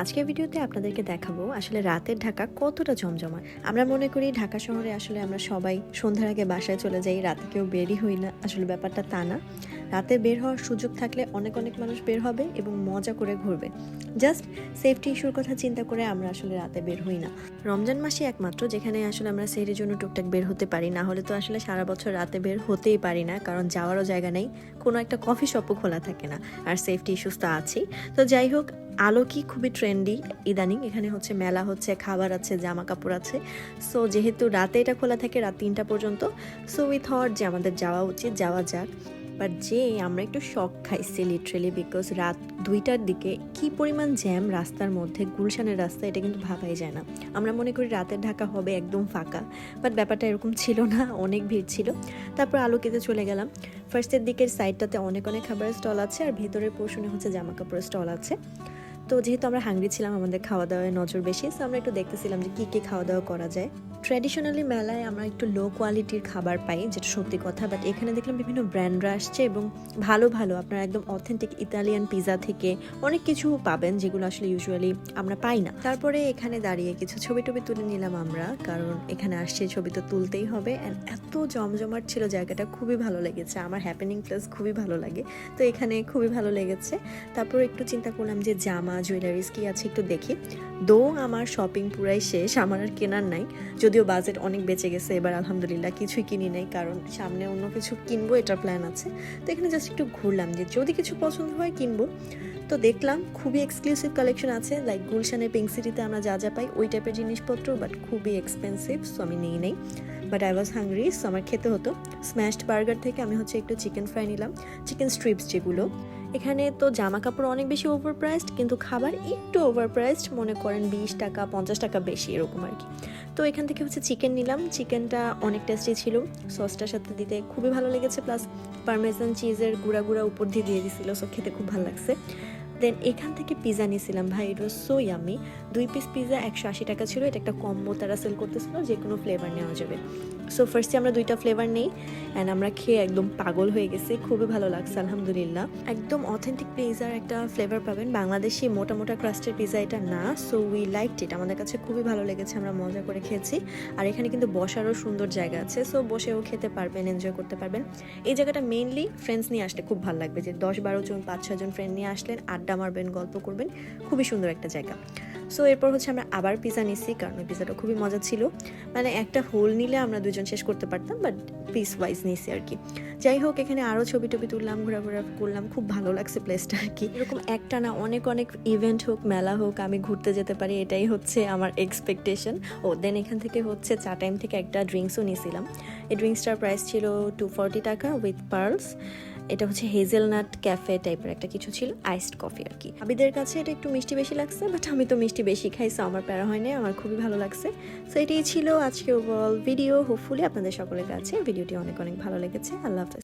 আজকের ভিডিওতে আপনাদেরকে দেখাবো আসলে রাতের ঢাকা কতটা জমজমাট। আমরা মনে করি ঢাকা শহরে আসলে আমরা সবাই সন্ধ্যার আগে বাসায় চলে যাই, রাতে কেউ বেরি হই না। আসলে ব্যাপারটা তা না। রাতে বের হওয়ার সুযোগ থাকলে অনেক অনেক মানুষ বের হবে এবং মজা করে ঘুরবে। জাস্ট সেফটি ইস্যুর কথা চিন্তা করে আমরা আসলে রাতে বের হই না। রমজান মাসে একমাত্র যেখানে আসলে আমরা সেহরির জন্য টুকটাক বের হতে পারি। না হলে তো আসলে সারা বছর রাতে বের হতেই পারি না, কারণ যাওয়ারও জায়গা নেই, কোনো একটা কফি শপও খোলা থাকে না, আর সেফটি ইস্যুস তো আছেই। তো যাই হোক আলো কি খুবই ট্রেন্ডি ইদানিং। এখানে হচ্ছে মেলা হচ্ছে, খাবার আছে জামা কাপড় আছে। সো যেহেতু রাতে এটা খোলা থাকে রাত তিনটা পর্যন্ত, সো উই থট যে আমাদের যাওয়া উচিত, যাওয়া যাক। বাট যে আমরা একটু শখ খাইছি লিটারেলি বিকজ রাত দুইটার দিকে কি পরিমাণ জ্যাম রাস্তার মধ্যে, গুলশানের রাস্তা, এটা কিন্তু ভাবাই যায় না। আমরা মনে করি রাতের ঢাকা হবে একদম ফাঁকা বাট ব্যাপারটা এরকম ছিল না, অনেক ভিড় ছিল। তারপর আলোকিতে চলে গেলাম। ফার্স্টের দিকের সাইডটাতে অনেক অনেক খাবারের স্টল আছে, আর ভেতরের পোর্শনে হচ্ছে জামা কাপড়ের স্টল আছে। তো যেহেতু আমরা হাঙ্গরি ছিলাম, আমাদের খাওয়া দাওয়ায় নজর বেশি সো আমরা একটু দেখতেছিলাম যে কী কী খাওয়া দাওয়া করা যায়। ট্র্যাডিশনালি মেলায় আমরা একটু লো কোয়ালিটির খাবার পাই, যেটা সত্যি কথা বাট এখানে দেখলাম বিভিন্ন ব্র্যান্ডরা আসছে এবং ভালো ভালো, আপনারা একদম অথেন্টিক ইতালিয়ান পিৎজা থেকে অনেক কিছু পাবেন, যেগুলো আসলে ইউজুয়ালি আমরা পাই না। তারপরে এখানে দাঁড়িয়ে কিছু ছবি টবি তুলে নিলাম আমরা, কারণ এখানে আসছে, ছবি তো তুলতেই হবে অ্যান্ড এত জমজমাট ছিল জায়গাটা, খুবই ভালো লেগেছে। আমার হ্যাপেনিং প্লেস খুবই ভালো লাগে, তো এখানে খুবই ভালো লেগেছে। তারপর একটু চিন্তা করলাম যে জামা জুয়েলারিস কি আছে, একটু দেখি। দো আমার শপিং পুরাই শেষ, আমার আর কেনার নাই। যদিও বাজেট অনেক বেঁচে গেছে, এবার আলহামদুলিল্লাহ কিছুই কিনি নাই, কারণ সামনে অন্য কিছু কিনবো, এটার প্ল্যান আছে। তো এখানে জাস্ট একটু ঘুরলাম যে, যদি কিছু পছন্দ হয় কিনবো। তো দেখলাম খুবই এক্সক্লুসিভ কালেকশন আছে লাইক গুলশানের পিঙ্ক সিটিতে আমরা যা যা পাই, ওই টাইপের জিনিসপত্র বাট খুবই এক্সপেন্সিভ সো আমি নিই নেই। But I was hungry so আমার খেতে হতো। স্ম্যাশড বার্গার থেকে আমি হচ্ছে একটু চিকেন ফ্রাই নিলাম। চিকেন স্ট্রিপস যেগুলো। এখানে তো জামা কাপড় অনেক বেশি ওভার প্রাইসড কিন্তু খাবার একটু ওভার প্রাইসড মনে করেন বিশ টাকা, পঞ্চাশ টাকা বেশি, এরকম আর কি। তো এখান থেকে হচ্ছে চিকেন নিলাম। চিকেনটা অনেক টেস্টি ছিল। সসটার সাথে দিতে খুবই ভালো লেগেছে। প্লাস পারমেজান চিজের গুঁড়া গুঁড়া উপর দিয়ে দিয়ে দিছিল। সব খেতে খুব ভালো লাগছে। দেন এখান থেকে পিজা নিয়েছিলাম ভাই ইট ওয়াজ সো ইয়ামি দুই পিস পিজা একশো আশি টাকা ছিল, এটা একটা কম্বো তারা সেল করতেছিল, যে কোনো ফ্লেভার নেওয়া যাবে। সো ফার্স্টে আমরা দুইটা ফ্লেভার নেই অ্যান্ড আমরা খেয়ে একদম পাগল হয়ে গেছি, খুবই ভালো লাগছে, আলহামদুলিল্লাহ। একদম অথেন্টিক পিজার একটা ফ্লেভার পাবেন, বাংলাদেশি মোটা মোটা ক্রাস্টের পিজা এটা না সো উই লাইক ইট আমাদের কাছে খুবই ভালো লেগেছে, আমরা মজা করে খেয়েছি। আর এখানে কিন্তু বসারও সুন্দর জায়গা আছে সো বসেও খেতে পারবেন এনজয় করতে পারবেন। এই জায়গাটা মেইনলি ফ্রেন্ডস নিয়ে আসলে খুব ভালো লাগবে, যে দশ বারো জন, পাঁচ ছজন ফ্রেন্ড নিয়ে আসলেন, আড্ডা মারবেন গল্প করবেন। খুবই সুন্দর একটা জায়গা। সো এরপর হচ্ছে আমরা আবার পিজা নিচ্ছি কারণ ওই পিজাটা খুবই মজা ছিল। মানে একটা হোল নিলে আমরা দুজন শেষ করতে পারতাম বাট পিস ওয়াইজ নিয়েছি আর কি যাই হোক, এখানে আরও ছবি টবি তুললাম, ঘোরাঘোরা করলাম, খুব ভালো লাগছে প্লেসটা আর কি এরকম একটা না অনেক অনেক ইভেন্ট হোক, মেলা হোক, আমি ঘুরতে যেতে পারি, এটাই হচ্ছে আমার এক্সপেকটেশন ও দেন এখান থেকে হচ্ছে চা টাইম থেকে একটা ড্রিঙ্কসও নিয়েছিলাম এই ড্রিঙ্কসটার প্রাইস ছিল টু ফর্টি টাকা উইথ পার্লস এটা হচ্ছে হেজেলনাট ক্যাফে টাইপের একটা কিছু ছিল আইসড কফি আর কি। আবিদের কাছে এটা একটু মিষ্টি বেশি লাগছে বাট আমি তো মিষ্টি বেশি খাই সো আমার প্যারা হয়নি, আমার খুবই ভালো লাগছে। সো এটাই ছিল আজকে ওভারঅল ভিডিও হোপফুলি আপনাদের সকলের কাছে ভিডিওটি অনেক অনেক ভালো লেগেছে, আল্লাহ হাফেজ।